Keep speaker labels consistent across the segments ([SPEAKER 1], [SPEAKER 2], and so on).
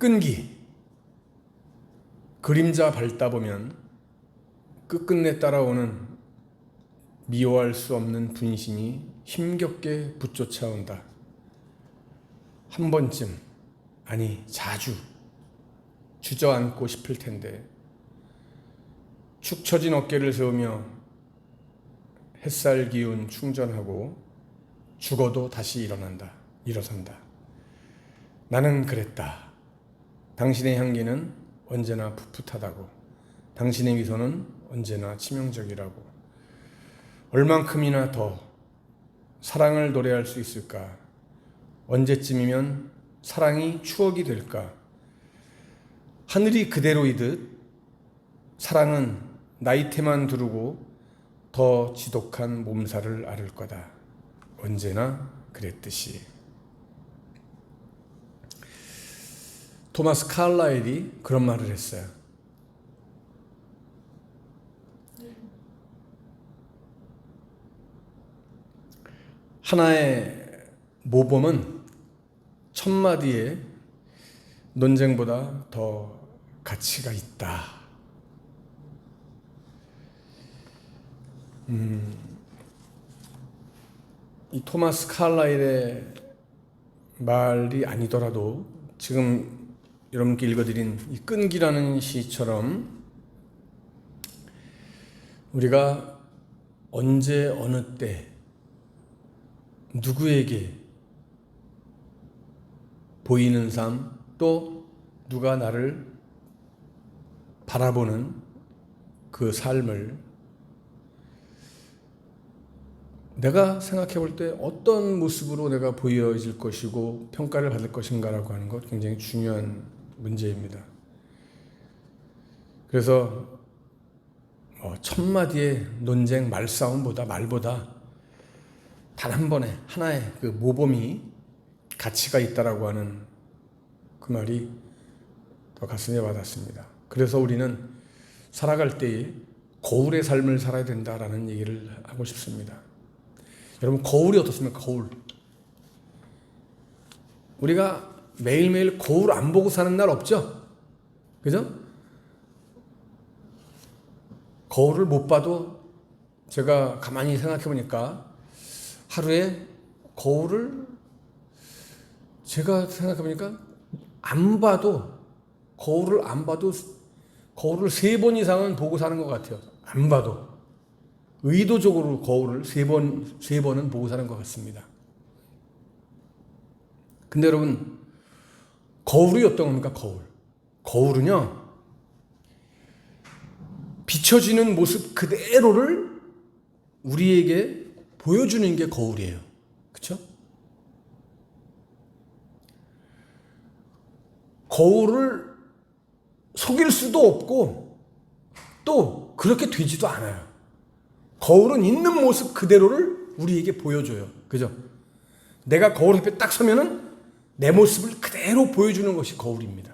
[SPEAKER 1] 끈기, 그림자 밟다 보면 끝끝내 따라오는 미워할 수 없는 분신이 힘겹게 붙쫓아온다. 한 번쯤, 아니 자주 주저앉고 싶을 텐데 축 처진 어깨를 세우며 햇살 기운 충전하고 죽어도 다시 일어난다. 일어선다. 나는 그랬다. 당신의 향기는 언제나 풋풋하다고. 당신의 미소는 언제나 치명적이라고. 얼만큼이나 더 사랑을 노래할 수 있을까? 언제쯤이면 사랑이 추억이 될까? 하늘이 그대로이듯 사랑은 나이테만 두르고 더 지독한 몸살을 앓을 거다. 언제나 그랬듯이. 토마스 칼라일이 그런 말을 했어요. 하나의 모범은 천 마디의 논쟁보다 더 가치가 있다. 음, 이 토마스 칼라일의 말이 아니더라도 지금 여러분께 읽어드린 이 끈기라는 시처럼 우리가 언제 어느 때 누구에게 보이는 삶 또 누가 나를 바라보는 그 삶을 내가 생각해 볼 때 어떤 모습으로 내가 보여질 것이고 평가를 받을 것인가라고 하는 것 굉장히 중요한 문제입니다. 그래서 뭐 천마디의 논쟁 말싸움보다 말보다 단 한 번에 하나의 그 모범이 가치가 있다라고 하는 그 말이 더 가슴에 와닿습니다. 그래서 우리는 살아갈 때에 거울의 삶을 살아야 된다라는 얘기를 하고 싶습니다. 여러분 거울이 어떻습니까? 거울. 우리가 매일매일 거울 안 보고 사는 날 없죠? 그죠? 거울을 못 봐도 제가 가만히 생각해 보니까 하루에 거울을 제가 생각해 보니까 안 봐도 거울을 안 봐도 거울을 세 번 이상은 보고 사는 것 같아요. 안 봐도 의도적으로 거울을 세 번, 세 번은 보고 사는 것 같습니다. 근데 여러분, 거울이 어떤 겁니까? 거울. 거울은요, 비춰지는 모습 그대로를 우리에게 보여주는 게 거울이에요. 그쵸? 거울을 속일 수도 없고 또 그렇게 되지도 않아요. 거울은 있는 모습 그대로를 우리에게 보여줘요. 그죠? 내가 거울 앞에 딱 서면은 내 모습을 그대로 보여주는 것이 거울입니다.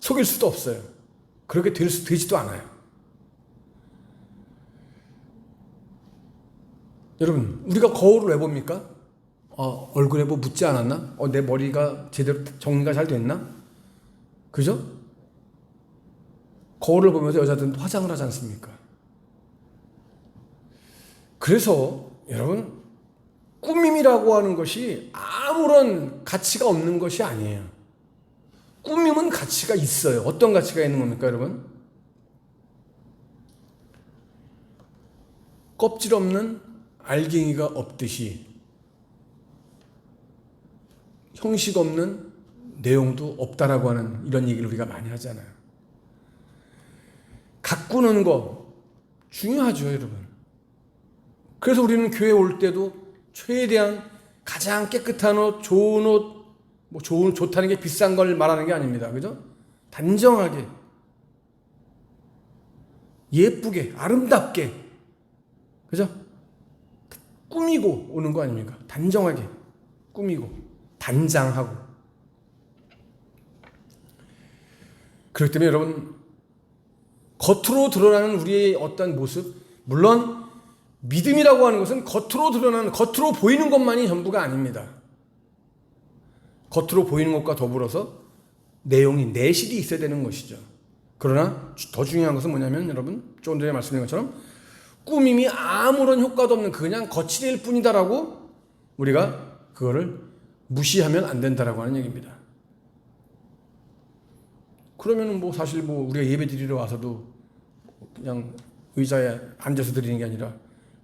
[SPEAKER 1] 속일 수도 없어요. 그렇게 될 수, 되지도 않아요. 여러분, 우리가 거울을 왜 봅니까? 어, 얼굴에 뭐 묻지 않았나? 어, 내 머리가 제대로 정리가 잘 됐나? 그죠? 거울을 보면서 여자들은 화장을 하지 않습니까? 그래서 여러분 꾸밈이라고 하는 것이 아무런 가치가 없는 것이 아니에요. 꾸밈은 가치가 있어요. 어떤 가치가 있는 겁니까, 여러분? 껍질 없는 알갱이가 없듯이 형식 없는 내용도 없다라고 하는 이런 얘기를 우리가 많이 하잖아요. 가꾸는 거 중요하죠, 여러분. 그래서 우리는 교회 올 때도 최대한 가장 깨끗한 옷, 좋은 옷, 뭐 좋은 좋다는 게 비싼 걸 말하는 게 아닙니다. 그죠? 단정하게 예쁘게 아름답게 그죠? 꾸미고 오는 거 아닙니까? 단정하게 꾸미고 단장하고 그렇기 때문에 여러분 겉으로 드러나는 우리의 어떤 모습 물론 믿음이라고 하는 것은 겉으로 드러나는 겉으로 보이는 것만이 전부가 아닙니다. 겉으로 보이는 것과 더불어서 내용이 내실이 있어야 되는 것이죠. 그러나 더 중요한 것은 뭐냐면 여러분 조금 전에 말씀드린 것처럼 꾸밈이 아무런 효과도 없는 그냥 거칠일 뿐이다라고 우리가 그거를 무시하면 안 된다라고 하는 얘기입니다. 그러면은 뭐 사실 뭐 우리가 예배 드리러 와서도 그냥 의자에 앉아서 드리는 게 아니라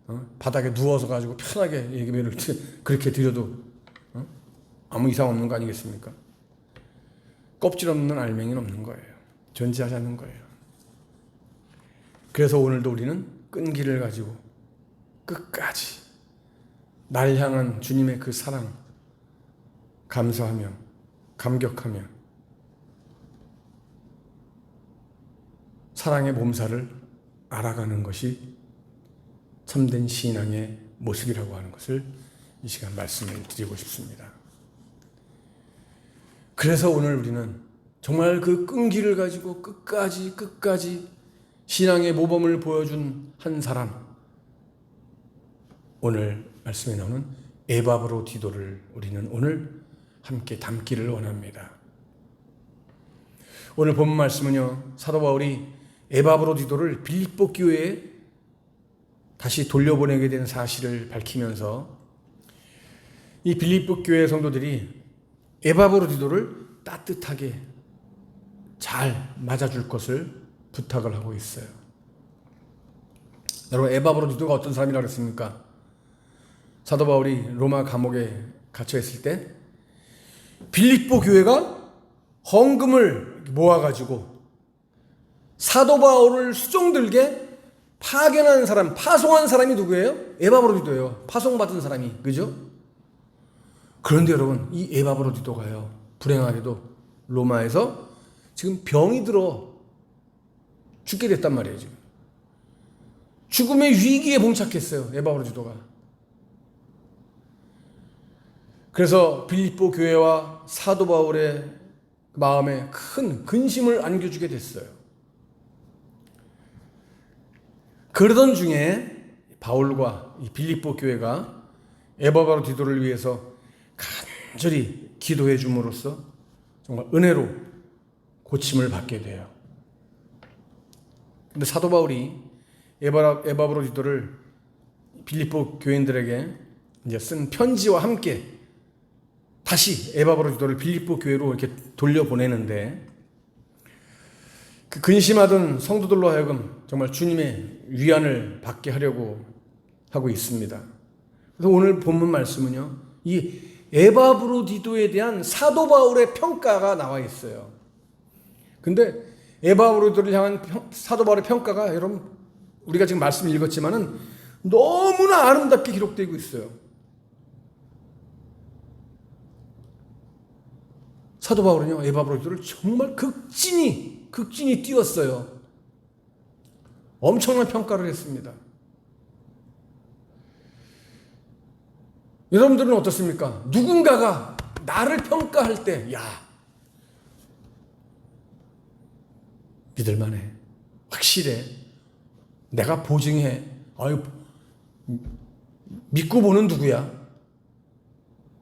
[SPEAKER 1] 어? 바닥에 누워서 가지고 편하게 예배를 드- 그렇게 드려도 어? 아무 이상 없는 거 아니겠습니까? 껍질 없는 알맹이는 없는 거예요. 존재하지 않는 거예요. 그래서 오늘도 우리는 끈기를 가지고 끝까지 날 향한 주님의 그 사랑 감사하며 감격하며 사랑의 몸살을 알아가는 것이 참된 신앙의 모습이라고 하는 것을 이 시간 말씀을 드리고 싶습니다. 그래서 오늘 우리는 정말 그 끈기를 가지고 끝까지 끝까지 신앙의 모범을 보여준 한 사람 오늘 말씀에 나오는 에바브로 디도를 우리는 오늘 함께 담기를 원합니다. 오늘 본 말씀은요 사도 바울이 에바브로 디도를 빌립보 교회에 다시 돌려보내게 된 사실을 밝히면서 이 빌립보 교회 성도들이 에바브로 디도를 따뜻하게 잘 맞아줄 것을 부탁을 하고 있어요. 여러분 에바브로 디도가 어떤 사람이라고 그랬습니까? 사도 바울이 로마 감옥에 갇혀 있을 때 빌립보 교회가 헌금을 모아가지고 사도 바울을 수종들게 파견한 사람, 파송한 사람이 누구예요? 에바브로디도예요. 파송받은 사람이, 그죠? 그런데 여러분, 이 에바브로디도가요, 불행하게도 로마에서 지금 병이 들어 죽게 됐단 말이에요, 지금. 죽음의 위기에 봉착했어요, 에바브로디도가. 그래서 빌립보 교회와 사도 바울의 마음에 큰 근심을 안겨주게 됐어요. 그러던 중에 바울과 이 빌립보 교회가 에바바로 디도를 위해서 간절히 기도해 줌으로써 정말 은혜로 고침을 받게 돼요. 근데 사도 바울이 에바 에바브로 디도를 빌립보 교인들에게 이제 쓴 편지와 함께 다시 에바브로 디도를 빌립보 교회로 이렇게 돌려보내는데 그 근심하던 성도들로 하여금 정말 주님의 위안을 받게 하려고 하고 있습니다. 그래서 오늘 본문 말씀은요, 이 에바브로디도에 대한 사도 바울의 평가가 나와 있어요. 근데 에바브로디도를 향한 평, 사도 바울의 평가가 여러분 우리가 지금 말씀 읽었지만은 너무나 아름답게 기록되고 있어요. 사도 바울은요 에바브로디도를 정말 극진히 극진히 띄웠어요. 엄청난 평가를 했습니다. 여러분들은 어떻습니까? 누군가가 나를 평가할 때, 야, 믿을만해. 확실해. 내가 보증해. 아유, 믿고 보는 누구야?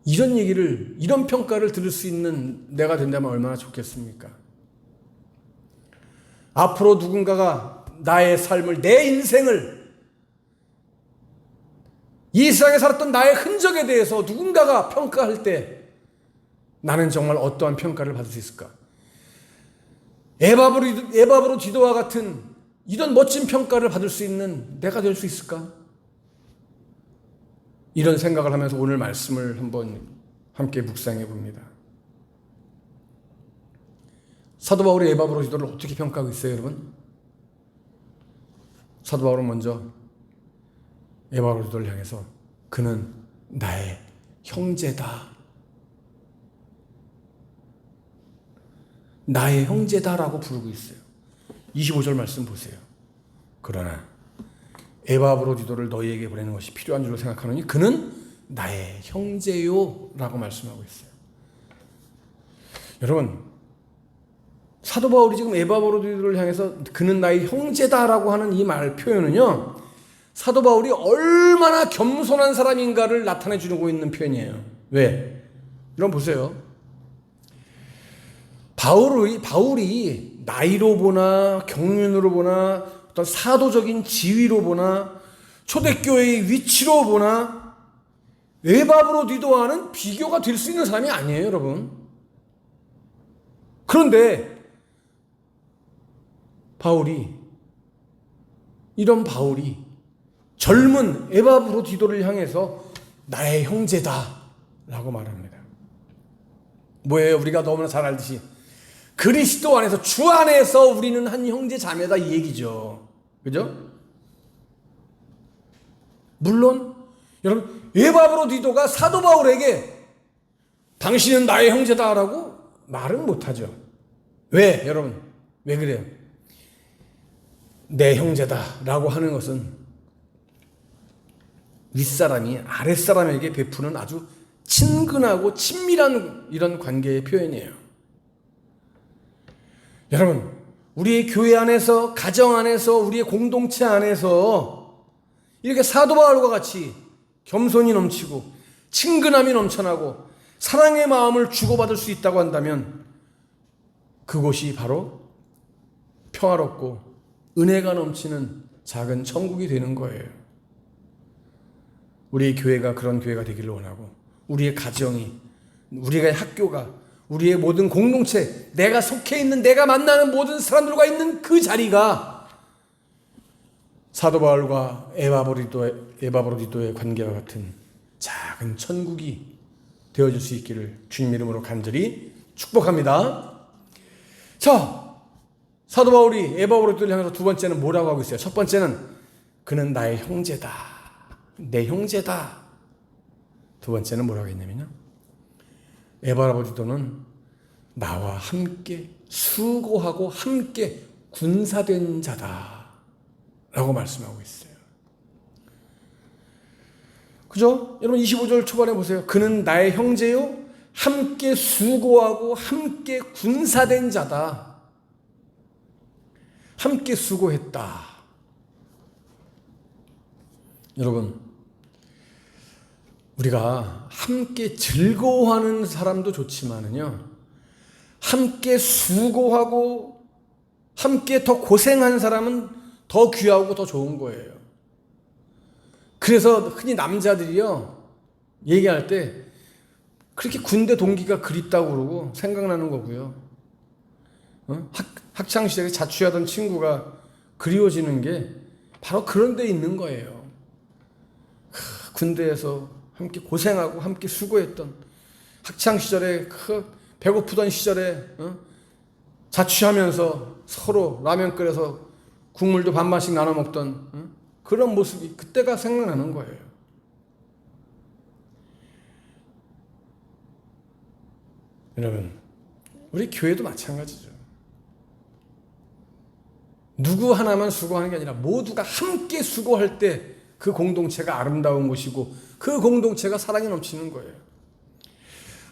[SPEAKER 1] 이런 얘기를, 이런 평가를 들을 수 있는 내가 된다면 얼마나 좋겠습니까? 앞으로 누군가가 나의 삶을, 내 인생을 이 세상에 살았던 나의 흔적에 대해서 누군가가 평가할 때 나는 정말 어떠한 평가를 받을 수 있을까? 에바브로, 에바브로 지도와 같은 이런 멋진 평가를 받을 수 있는 내가 될 수 있을까? 이런 생각을 하면서 오늘 말씀을 한번 함께 묵상해 봅니다. 사도 바울이 에바브로 지도를 어떻게 평가하고 있어요, 여러분? 사도 바울은 먼저 에바로도를 향해서 그는 나의 형제다. 나의 형제다라고 부르고 있어요. 25절 말씀 보세요. 그러나 에바브로디도를 너희에게 보내는 것이 필요한 줄로 생각하노니 그는 나의 형제요라고 말씀하고 있어요. 여러분 사도 바울이 지금 에바브로디도를 향해서 그는 나의 형제다라고 하는 이 말 표현은요. 사도 바울이 얼마나 겸손한 사람인가를 나타내 주고 있는 표현이에요. 왜? 여러분 보세요. 바울이 바울이 나이로 보나 경륜으로 보나 어떤 사도적인 지위로 보나 초대교회의 위치로 보나 에바브로 디도와는 비교가 될 수 있는 사람이 아니에요, 여러분. 그런데 바울이 이런 바울이 젊은 에바브로 디도를 향해서 나의 형제다라고 말합니다. 뭐예요? 우리가 너무나 잘 알듯이 그리스도 안에서 주 안에서 우리는 한 형제 자매다 이 얘기죠. 그죠? 물론 여러분 에바브로 디도가 사도 바울에게 당신은 나의 형제다라고 말은 못하죠. 왜 여러분 왜 그래요? 내 형제다라고 하는 것은 윗사람이 아랫사람에게 베푸는 아주 친근하고 친밀한 이런 관계의 표현이에요. 여러분, 우리의 교회 안에서, 가정 안에서, 우리의 공동체 안에서 이렇게 사도 바울과 같이 겸손이 넘치고 친근함이 넘쳐나고 사랑의 마음을 주고받을 수 있다고 한다면 그곳이 바로 평화롭고 은혜가 넘치는 작은 천국이 되는 거예요. 우리 교회가 그런 교회가 되기를 원하고 우리의 가정이 우리의 학교가 우리의 모든 공동체 내가 속해 있는 내가 만나는 모든 사람들과 있는 그 자리가 사도 바울과 에바브로디도의 에바브로디도의 관계와 같은 작은 천국이 되어질 수 있기를 주님 이름으로 간절히 축복합니다. 자, 사도 바울이 에바브로디도를 향해서 두 번째는 뭐라고 하고 있어요? 첫 번째는 그는 나의 형제다. 내 형제다. 두 번째는 뭐라고 했냐면요. 에바라보디도는 나와 함께 수고하고 함께 군사된 자다. 라고 말씀하고 있어요. 그죠? 여러분 25절 초반에 보세요. 그는 나의 형제요. 함께 수고하고 함께 군사된 자다. 함께 수고했다. 여러분, 우리가 함께 즐거워하는 사람도 좋지만은요, 함께 수고하고, 함께 더 고생한 사람은 더 귀하고 더 좋은 거예요. 그래서 흔히 남자들이요, 얘기할 때, 그렇게 군대 동기가 그립다고 그러고 생각나는 거고요. 어? 학, 학창시절에 자취하던 친구가 그리워지는 게 바로 그런 데 있는 거예요. 크, 군대에서 함께 고생하고 함께 수고했던 학창 시절에 그 배고프던 시절에 어? 자취하면서 서로 라면 끓여서 국물도 반반씩 나눠 먹던 어? 그런 모습이 그때가 생각나는 거예요. 여러분, 우리 교회도 마찬가지죠. 누구 하나만 수고하는 게 아니라 모두가 함께 수고할 때 그 공동체가 아름다운 것이고 그 공동체가 사랑이 넘치는 거예요.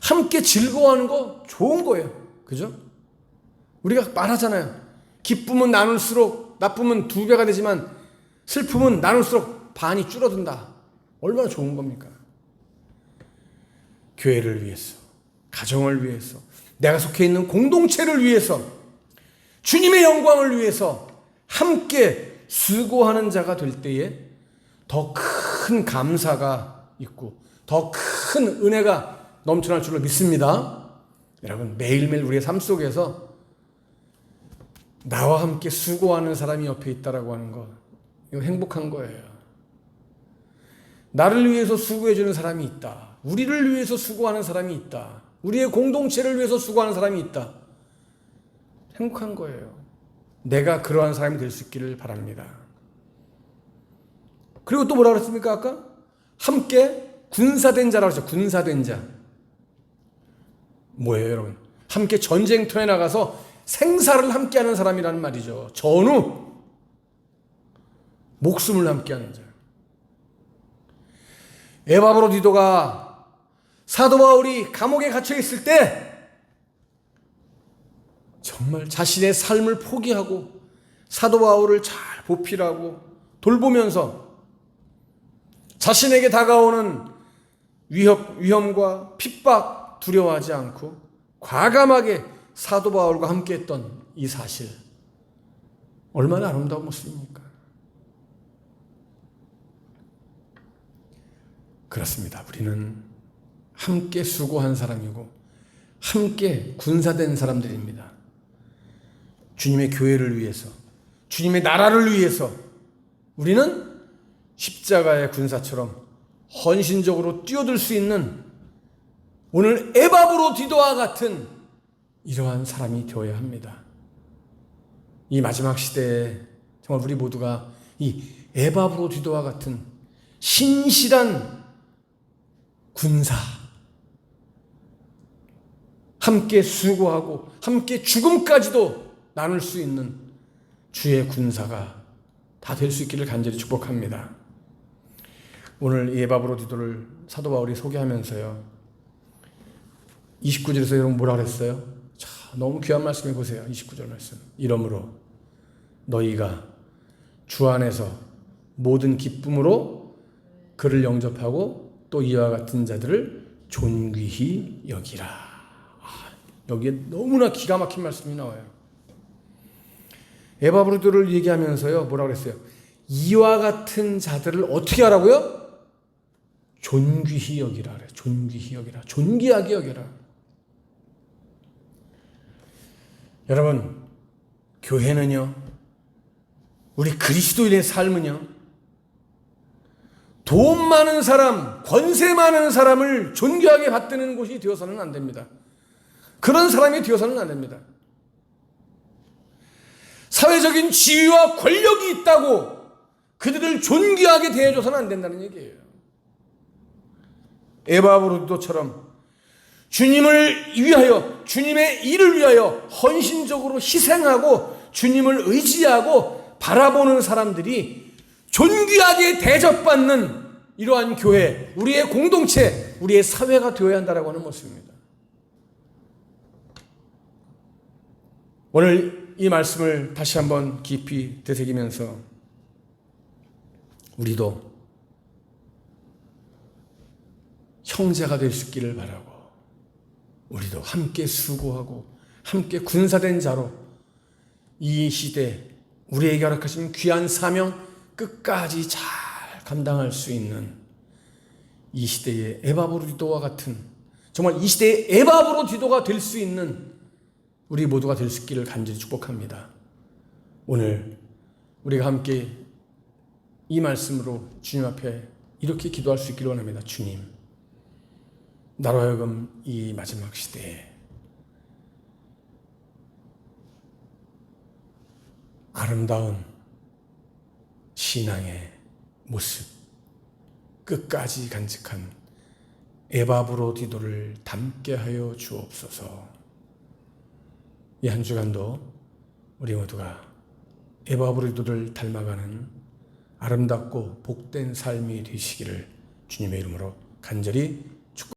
[SPEAKER 1] 함께 즐거워하는 거 좋은 거예요. 그죠? 우리가 말하잖아요. 기쁨은 나눌수록 나쁨은 두 배가 되지만 슬픔은 나눌수록 반이 줄어든다. 얼마나 좋은 겁니까? 교회를 위해서, 가정을 위해서, 내가 속해 있는 공동체를 위해서, 주님의 영광을 위해서 함께 수고하는 자가 될 때에 더 큰 감사가 있고 더 큰 은혜가 넘쳐날 줄로 믿습니다. 여러분 매일매일 우리의 삶 속에서 나와 함께 수고하는 사람이 옆에 있다라고 하는 거 이거 행복한 거예요. 나를 위해서 수고해 주는 사람이 있다. 우리를 위해서 수고하는 사람이 있다. 우리의 공동체를 위해서 수고하는 사람이 있다. 행복한 거예요. 내가 그러한 사람이 될 수 있기를 바랍니다. 그리고 또 뭐라 그랬습니까, 아까? 함께 군사된 자라고 했죠. 군사된 자. 뭐예요, 여러분? 함께 전쟁터에 나가서 생사를 함께 하는 사람이라는 말이죠. 전후. 목숨을 함께 하는 자. 에바브로 디도가 사도 바울이 감옥에 갇혀 있을 때 정말 자신의 삶을 포기하고 사도 바울을 잘 보필하고 돌보면서 자신에게 다가오는 위협, 위험과 핍박 두려워하지 않고 과감하게 사도 바울과 함께 했던 이 사실 얼마나 아름다운 모습입니까? 그렇습니다. 우리는 함께 수고한 사람이고 함께 군사된 사람들입니다. 주님의 교회를 위해서, 주님의 나라를 위해서 우리는 십자가의 군사처럼 헌신적으로 뛰어들 수 있는 오늘 에바브로 디도와 같은 이러한 사람이 되어야 합니다. 이 마지막 시대에 정말 우리 모두가 이 에바브로 디도와 같은 신실한 군사 함께 수고하고 함께 죽음까지도 나눌 수 있는 주의 군사가 다 될 수 있기를 간절히 축복합니다. 오늘 이 에바브로 디도를 사도 바울이 소개하면서요. 29절에서 여러분 뭐라 그랬어요? 자, 너무 귀한 말씀해 보세요. 29절 말씀. 이러므로 너희가 주 안에서 모든 기쁨으로 그를 영접하고 또 이와 같은 자들을 존귀히 여기라. 아, 여기에 너무나 기가 막힌 말씀이 나와요. 에바브로드를 얘기하면서요. 뭐라 그랬어요? 이와 같은 자들을 어떻게 하라고요? 존귀히 여기라 그래. 존귀히 여기라. 존귀하게 여기라. 여러분, 교회는요, 우리 그리스도인의 삶은요, 돈 많은 사람, 권세 많은 사람을 존귀하게 받드는 곳이 되어서는 안 됩니다. 그런 사람이 되어서는 안 됩니다. 사회적인 지위와 권력이 있다고 그들을 존귀하게 대해줘서는 안 된다는 얘기예요. 에바브로도처럼 주님을 위하여 주님의 일을 위하여 헌신적으로 희생하고 주님을 의지하고 바라보는 사람들이 존귀하게 대접받는 이러한 교회, 우리의 공동체, 우리의 사회가 되어야 한다라고 하는 모습입니다. 오늘 이 말씀을 다시 한번 깊이 되새기면서 우리도 형제가 될 수 있기를 바라고 우리도 함께 수고하고 함께 군사된 자로 이 시대 우리에게 허락하신 귀한 사명 끝까지 잘 감당할 수 있는 이 시대의 에바브로디도와 같은 정말 이 시대의 에바브로디도가 될 수 있는 우리 모두가 될 수 있기를 간절히 축복합니다. 오늘 우리가 함께 이 말씀으로 주님 앞에 이렇게 기도할 수 있기를 원합니다. 주님, 나로 하여금 이 마지막 시대에 아름다운 신앙의 모습, 끝까지 간직한 에바브로 디도를 담게 하여 주옵소서. 이 한 주간도 우리 모두가 에바브로 디도를 닮아가는 아름답고 복된 삶이 되시기를 주님의 이름으로 간절히